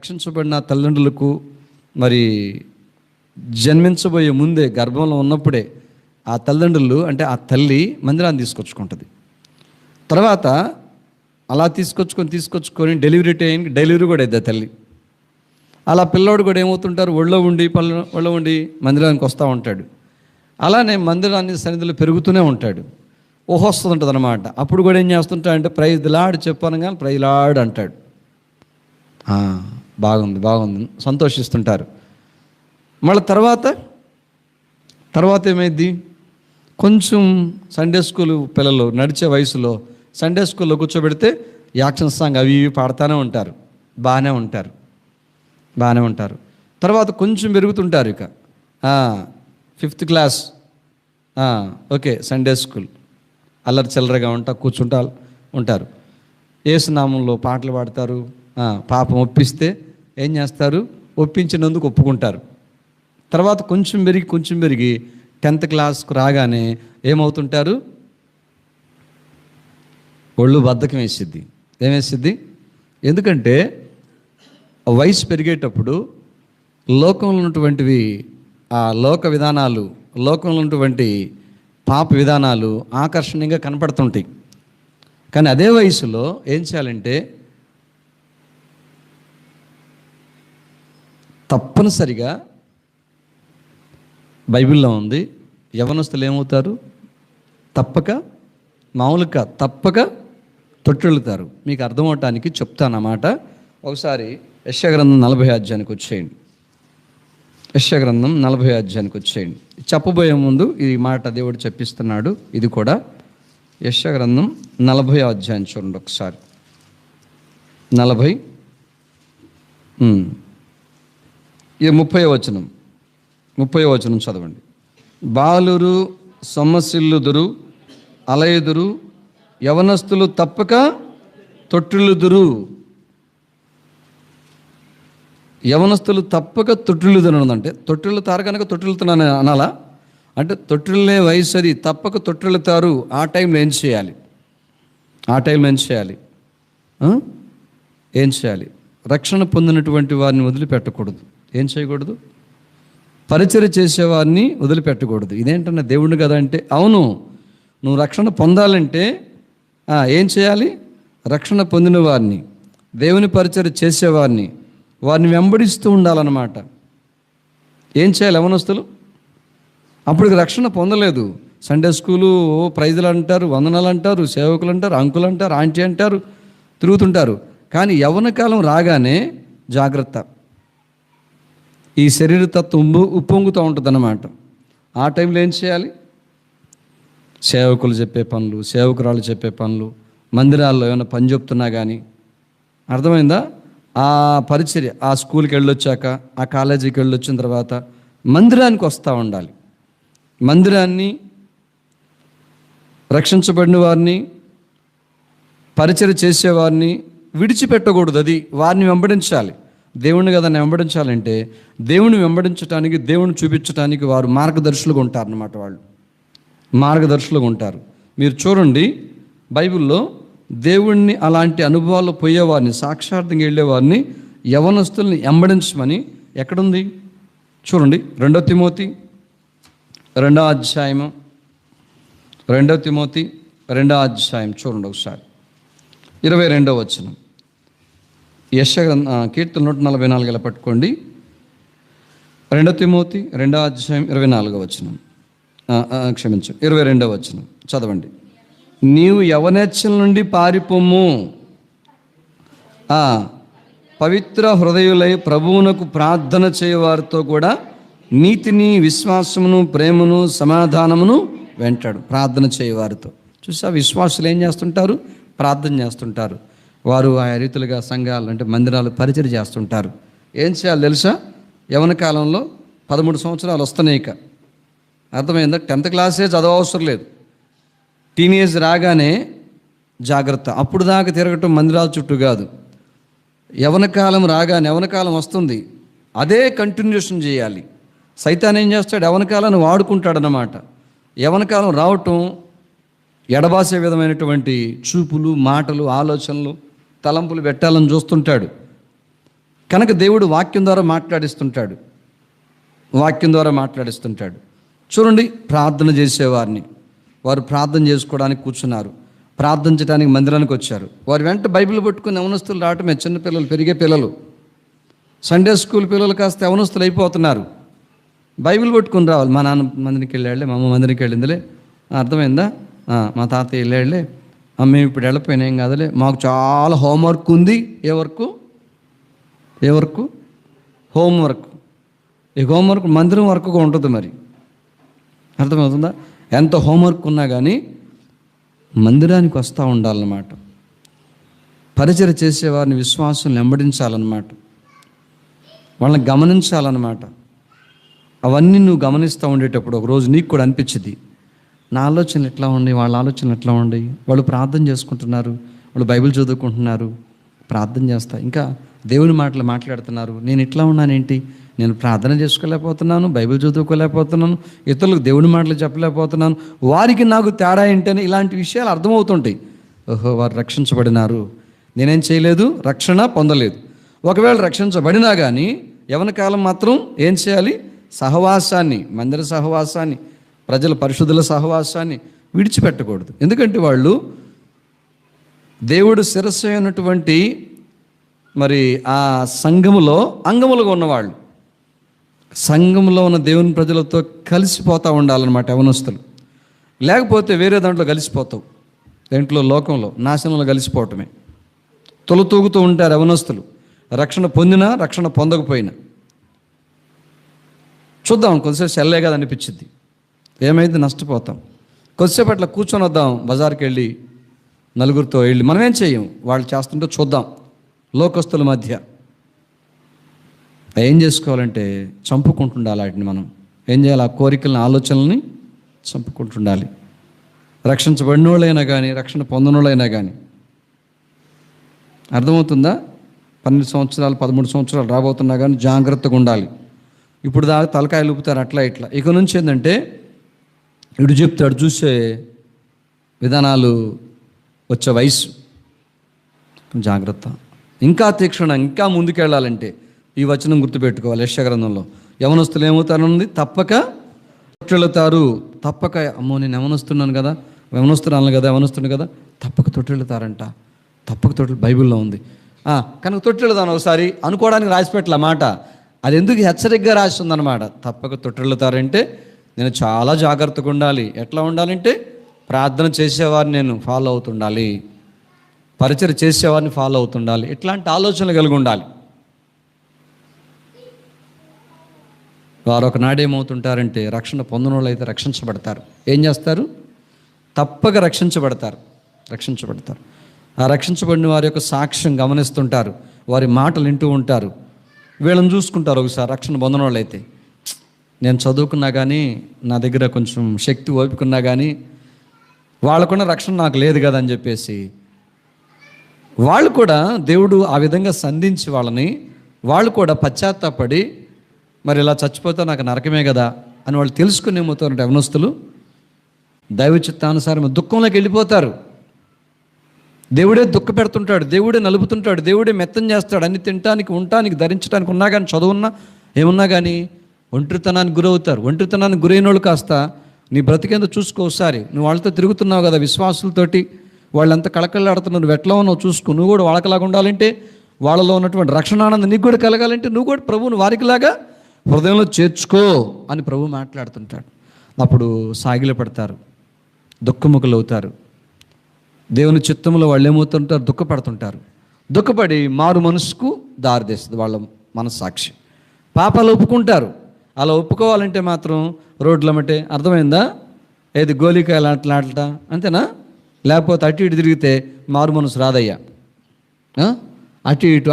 రక్షించబడిన తల్లిదండ్రులకు మరి జన్మించబోయే ముందే గర్భంలో ఉన్నప్పుడే ఆ తల్లిదండ్రులు అంటే ఆ తల్లి మందిరాన్ని తీసుకొచ్చుకుంటుంది. తర్వాత అలా తీసుకొచ్చుకొని తీసుకొచ్చుకొని డెలివరీ టైంకి డెలివరీ కూడా అవుతుంది తల్లి. అలా పిల్లోడు కూడా ఏమవుతుంటారు? ఒళ్ళో ఉండి పళ్ళు ఒళ్ళో ఉండి మందిరానికి వస్తూ ఉంటాడు. అలానే మందిరాన్ని సన్నిధిలో పెరుగుతూనే ఉంటాడు. ఊహ వస్తుంటుంది అనమాట అప్పుడు కూడా ఏం చేస్తుంటాడంటే ప్రైజ్ లాడ్ చెప్పాను కానీ ప్రైజ్లాడు అంటాడు. బాగుంది బాగుంది సంతోషిస్తుంటారు. మళ్ళీ తర్వాత తర్వాత ఏమైంది? కొంచెం సండే స్కూల్ పిల్లలు నడిచే వయసులో సండే స్కూల్లో కూర్చోబెడితే యాక్షన్ సాంగ్ అవి ఇవి పాడుతూనే ఉంటారు. బాగానే ఉంటారు. బాగానే ఉంటారు. తర్వాత కొంచెం పెరుగుతుంటారు ఇక. Fifth class okay Sunday school అల్లరి చిల్లరగా ఉంటా కూర్చుంటా ఉంటారు. ఏసునామంలో పాటలు పాడతారు. పాపం ఒప్పిస్తే ఏం చేస్తారు? ఒప్పించినందుకు ఒప్పుకుంటారు. తర్వాత కొంచెం పెరిగి కొంచెం పెరిగి టెన్త్ క్లాస్కు రాగానే ఏమవుతుంటారు? ఒళ్ళు బద్ధకం వేసిద్ది. ఏమేసిద్ది ఎందుకంటే ఆ వయసు పెరిగేటప్పుడు లోకంలో ఉన్నటువంటివి ఆ లోక విధానాలు లోకంలో ఉన్నటువంటి పాప విధానాలు ఆకర్షణీయంగా కనపడుతుంటాయి. కానీ అదే వయసులో ఏం చేయాలంటే తప్పనిసరిగా బైబిల్లో ఉంది. యవనస్తులు ఏమవుతారు? తప్పక మామూలుగా తప్పక తొట్టెళ్తారు మీకు అర్థమవటానికి చెప్తానమాట ఒకసారి యశగ్రంథం నలభై అధ్యాయానికి వచ్చేయండి. యశగ్రంథం నలభై అధ్యాయానికి వచ్చేయండి. చెప్పబోయే ముందు ఈ మాట దేవుడు చెప్పిస్తున్నాడు. ఇది కూడా యశగ్రంథం నలభై అధ్యాయం చూడండి ఒకసారి. నలభై. ఇది ముప్పై వచనం ముప్పై వచనం చదవండి. బాలురు సొమ్మసిల్లుదురు అలయదురు యవనస్తులు తప్పక తొట్టిల్లుదురు. యవనస్తులు తప్పక తొట్టిల్లుదురు అంటే తొట్టిల్లుతారు కనుక తొట్టిల్లుతున్నాను అనాలా? అంటే తొట్టిల్లే వయసు అది తప్పక తొట్టిల్లుతారు. ఆ టైంలో ఏం చేయాలి? ఆ టైంలో ఏం చేయాలి? ఏం చేయాలి? రక్షణ పొందినటువంటి వారిని వదిలిపెట్టకూడదు. ఏం చేయకూడదు? పరిచయ చేసేవారిని వదిలిపెట్టకూడదు. ఇదేంటన్నా దేవుడు కదా అంటే అవును నువ్వు రక్షణ పొందాలంటే ఏం చేయాలి? రక్షణ పొందిన వారిని దేవుని పరిచయం చేసేవారిని వారిని వెంబడిస్తూ ఉండాలన్నమాట. ఏం చేయాలి యవనస్తులు? అప్పుడు రక్షణ పొందలేదు. సండే స్కూలు ప్రైజులు అంటారు వందనాలు అంటారు సేవకులు అంటారు అంకులు అంటారు ఆంటీ అంటారు తిరుగుతుంటారు. కానీ యవన కాలం రాగానే జాగ్రత్త. ఈ శరీర తత్వం ఉప్పొంగుతూ ఉంటుంది అన్నమాట ఆ టైంలో ఏం చేయాలి? సేవకులు చెప్పే పనులు సేవకురాలు చెప్పే పనులు మందిరాల్లో ఏమైనా పని చెప్తున్నా కానీ అర్థమైందా? ఆ పరిచర్య ఆ స్కూల్కి వెళ్ళొచ్చాక ఆ కాలేజీకి వెళ్ళొచ్చిన తర్వాత మందిరానికి వస్తూ ఉండాలి. మందిరాన్ని రక్షించబడిన వారిని పరిచయం చేసేవారిని విడిచిపెట్టకూడదు అది వారిని వెంబడించాలి. దేవుణ్ణి కదా వెంబడించాలంటే దేవుని వెంబడించడానికి దేవుని చూపించడానికి వారు మార్గదర్శులుగా ఉంటారన్నమాట వాళ్ళు. మార్గదర్శులుగా ఉంటారు. మీరు చూడండి బైబిల్లో దేవుణ్ణి అలాంటి అనుభవాల్లో పోయేవారిని సాక్షార్థంగా వెళ్ళేవారిని యవనస్తుల్ని వెంబడించమని ఎక్కడుంది? చూడండి రెండో తిమోతి రెండో అధ్యాయము రెండో తిమోతి రెండో అధ్యాయం చూడండి ఒకసారి. ఇరవై రెండో వచనం. యశ కీర్తన నూట నలభై నాలుగు ఇలా పట్టుకోండి. రెండో తిమోతి రెండో అధ్యాయం ఇరవై నాలుగో వచనం. క్షమించు ఇరవై రెండో వచనం. చదవండి. నీవు యవనేచ్చల నుండి పారిపోము పవిత్ర హృదయులై ప్రభువునకు ప్రార్థన చేయవారితో కూడా నీతిని విశ్వాసమును ప్రేమను సమాధానమును వెంటాడు. ప్రార్థన చేయవారితో. చూసా విశ్వాసులు ఏం చేస్తుంటారు? ప్రార్థన చేస్తుంటారు. వారు ఆ రీతులుగా సంఘాలు అంటే మందిరాలు పరిచయం చేస్తుంటారు. ఏం చేయాలి తెలుసా? యవన కాలంలో పదమూడు సంవత్సరాలు వస్తున్నాయి ఇక. అర్థమైందా? టెన్త్ క్లాసే చదవవసరం లేదు. టీనేజ్ రాగానే జాగ్రత్త. అప్పుడు దాకా తిరగటం మందిరాల చుట్టూ కాదు. యవన కాలం రాగానే యవన కాలం వస్తుంది. అదే కంటిన్యూషన్ చేయాలి. సైతాన్ ఏం చేస్తాడు? యవన కాలాన్ని వాడుకుంటాడనమాట యవన కాలం రావటం ఎడబాసే విధమైనటువంటి చూపులు మాటలు ఆలోచనలు తలంపులు పెట్టాలని చూస్తుంటాడు. కనుక దేవుడు వాక్యం ద్వారా మాట్లాడిస్తుంటాడు. వాక్యం ద్వారా మాట్లాడిస్తుంటాడు. చూడండి ప్రార్థన చేసేవారిని. వారు ప్రార్థన చేసుకోవడానికి కూర్చున్నారు. ప్రార్థించడానికి మందిరానికి వచ్చారు. వారు వెంట బైబిల్ పట్టుకుని యవనస్తులు రావటమే చిన్న పిల్లలు పెరిగే పిల్లలు. సండే స్కూల్ పిల్లలు కాస్త యవనస్తులు అయిపోతున్నారు. బైబిల్ పట్టుకుని రావాలి. మా నాన్న మందిరికి వెళ్ళాడులే మా అమ్మ మందిరికి వెళ్ళిందిలే. అర్థమైందా? మా తాతయ్య వెళ్ళాడులే. మేము ఇప్పుడు వెళ్ళిపోయినా ఏం కాదులే. మాకు చాలా హోంవర్క్ ఉంది. ఏ వర్కు ఏ వర్కు హోంవర్క్ ఈ హోంవర్క్ మందిరం వర్క్గా ఉంటుంది మరి. అర్థమవుతుందా? ఎంత హోంవర్క్ ఉన్నా కానీ మందిరానికి వస్తూ ఉండాలన్నమాట. పరిచయం చేసేవారిని విశ్వాసం వెంబడించాలన్నమాట. వాళ్ళని గమనించాలన్నమాట. అవన్నీ నువ్వు గమనిస్తూ ఉండేటప్పుడు ఒకరోజు నీకు కూడా అనిపించింది. నా ఆలోచనలు ఎట్లా ఉండి వాళ్ళ ఆలోచనలు ఎట్లా ఉండి వాళ్ళు ప్రార్థన చేసుకుంటున్నారు. వాళ్ళు బైబిల్ చదువుకుంటున్నారు. ప్రార్థన చేస్తా. ఇంకా దేవుని మాటలు మాట్లాడుతున్నారు. నేను ఇట్లా ఉన్నానేంటి? నేను ప్రార్థన చేసుకోలేకపోతున్నాను బైబిల్ చదువుకోలేకపోతున్నాను ఇతరులకు దేవుని మాటలు చెప్పలేకపోతున్నాను. వారికి నాకు తేడా ఏంటని ఇలాంటి విషయాలు అర్థమవుతుంటాయి. ఓహో వారు రక్షించబడినారు. నేనేం చేయలేదు? రక్షణ పొందలేదు. ఒకవేళ రక్షించబడినా కానీ యవన కాలం మాత్రం ఏం చేయాలి? సహవాసాన్ని మందిర సహవాసాన్ని ప్రజల పరిశుద్ధుల సహవాసాన్ని విడిచిపెట్టకూడదు. ఎందుకంటే వాళ్ళు దేవుడు శిరస్సు అయినటువంటి మరి ఆ సంఘములో అంగములుగా ఉన్నవాళ్ళు. సంఘంలో ఉన్న దేవుని ప్రజలతో కలిసిపోతూ ఉండాలన్నమాట యవనస్తులు. లేకపోతే వేరే దాంట్లో కలిసిపోతావు. దేంట్లో? లోకంలో. నాశనంలో కలిసిపోవటమే. తొలతూగుతూ ఉంటారు యవనస్తులు. రక్షణ పొందినా రక్షణ పొందకపోయినా. చూద్దాం కొంచెం సెల్లే కదా అనిపించింది ఏమైంది? నష్టపోతాం. కొద్దిసేపు అట్లా కూర్చొని వద్దాం బజార్కి వెళ్ళి నలుగురితో వెళ్ళి. మనం ఏం చేయం? వాళ్ళు చేస్తుంటే చూద్దాం. లోకస్తుల మధ్య. ఏం చేసుకోవాలంటే చంపుకుంటుండాలి వాటిని మనం. ఏం చేయాలి? ఆ కోరికలను ఆలోచనల్ని చంపుకుంటుండాలి. రక్షించబడిన వాళ్ళైనా కానీ రక్షణ పొందిన వాళ్ళైనా కానీ అర్థమవుతుందా? పన్నెండు సంవత్సరాలు పదమూడు సంవత్సరాలు రాబోతున్నా కానీ జాగ్రత్తగా ఉండాలి. ఇప్పుడు దా తలకాయలు ఊపుతారు అట్లా ఇట్లా. ఇక నుంచి ఏంటంటే ఇటు చెప్తాడు చూసే విధానాలు వచ్చే వయసు. జాగ్రత్త. ఇంకా తీక్షణ ఇంకా ముందుకెళ్ళాలంటే ఈ వచనం గుర్తుపెట్టుకోవాలి యశగ్రంథంలో యవనస్తులు ఏమవుతారన్నది తప్పక తొట్టెళ్తారు తప్పక అమ్మో నేను యవనస్తున్నాను కదా? యవనస్తున్నాను కదా యవనస్తున్నాను కదా? తప్పక తొట్టెళ్తారంట తప్పక తొట్టెలు బైబిల్లో ఉంది. కనుక తొట్టెళ్తాను ఒకసారి అనుకోవడానికి రాసిపెట్టలే మాట. అది ఎందుకు హెచ్చరికగా రాసి తప్పక తొట్టెళ్తారంటే నేను చాలా జాగ్రత్తగా ఉండాలి. ఎట్లా ఉండాలంటే ప్రార్థన చేసేవారిని నేను ఫాలో అవుతుండాలి. పరిచయం చేసేవారిని ఫాలో అవుతుండాలి. ఇట్లాంటి ఆలోచనలు కలిగి ఉండాలి. వారు ఒకనాడు ఏమవుతుంటారంటే రక్షణ పొందిన వాళ్ళు అయితే రక్షించబడతారు. ఏం చేస్తారు? తప్పక రక్షించబడతారు. రక్షించబడతారు. ఆ రక్షించబడిన వారి యొక్క సాక్ష్యం గమనిస్తుంటారు. వారి మాటలు వింటూ ఉంటారు. వీళ్ళని చూసుకుంటారు ఒకసారి రక్షణ పొందిన వాళ్ళు అయితే. నేను చదువుకున్నా కానీ నా దగ్గర కొంచెం శక్తి ఓపుకున్నా కానీ వాళ్ళకున్న రక్షణ నాకు లేదు కదా అని చెప్పేసి వాళ్ళు కూడా దేవుడు ఆ విధంగా సంధించి వాళ్ళని వాళ్ళు కూడా పశ్చాత్తాపడి మరి ఇలా చచ్చిపోతే నాకు నరకమే కదా? అని వాళ్ళు తెలుసుకుని ఏమవుతారంటే అవనస్తులు దైవ చిత్తానుసారం దుఃఖంలోకి వెళ్ళిపోతారు. దేవుడే దుఃఖ పెడుతుంటాడు దేవుడే నలుపుతుంటాడు దేవుడే మెత్తం చేస్తాడు అన్ని తినటానికి ఉండటానికి ధరించడానికి ఉన్నా కానీ చదువున్నా ఏమున్నా కానీ ఒంటరితనానికి గురవుతారు. ఒంటరితనానికి గురైన వాళ్ళు కాస్త నీ బ్రతికేందో చూసుకో ఒకసారి. నువ్వు వాళ్ళతో తిరుగుతున్నావు కదా విశ్వాసులతోటి. వాళ్ళంతా ఎంత కళకళలాడుతున్నారు. నువ్వు ఎట్లా ఉన్నావు చూసుకో. నువ్వు కూడా వాళ్ళకిలాగా ఉండాలంటే వాళ్ళలో ఉన్నటువంటి రక్షణానందం నీకు కూడా కలగాలంటే నువ్వు కూడా ప్రభువుని వారికిలాగా హృదయంలో చేర్చుకో అని ప్రభు మాట్లాడుతుంటాడు. అప్పుడు సాగిల పడతారు. దుఃఖముఖులు అవుతారు. దేవుని చిత్తంలో వాళ్ళు ఏమవుతుంటారు? దుఃఖపడుతుంటారు. దుఃఖపడి మారు మనసుకు దారితీస్తుంది వాళ్ళ మనస్సాక్షి. పాపాలు ఒప్పుకుంటారు. అలా ఒప్పుకోవాలంటే మాత్రం రోడ్లమ్మటే అర్థమైందా? ఏది గోలికాయలు ఆటలాడట అంతేనా? లేకపోతే అటు ఇటు తిరిగితే మారు మనసు రాదయ్యా అటు ఇటు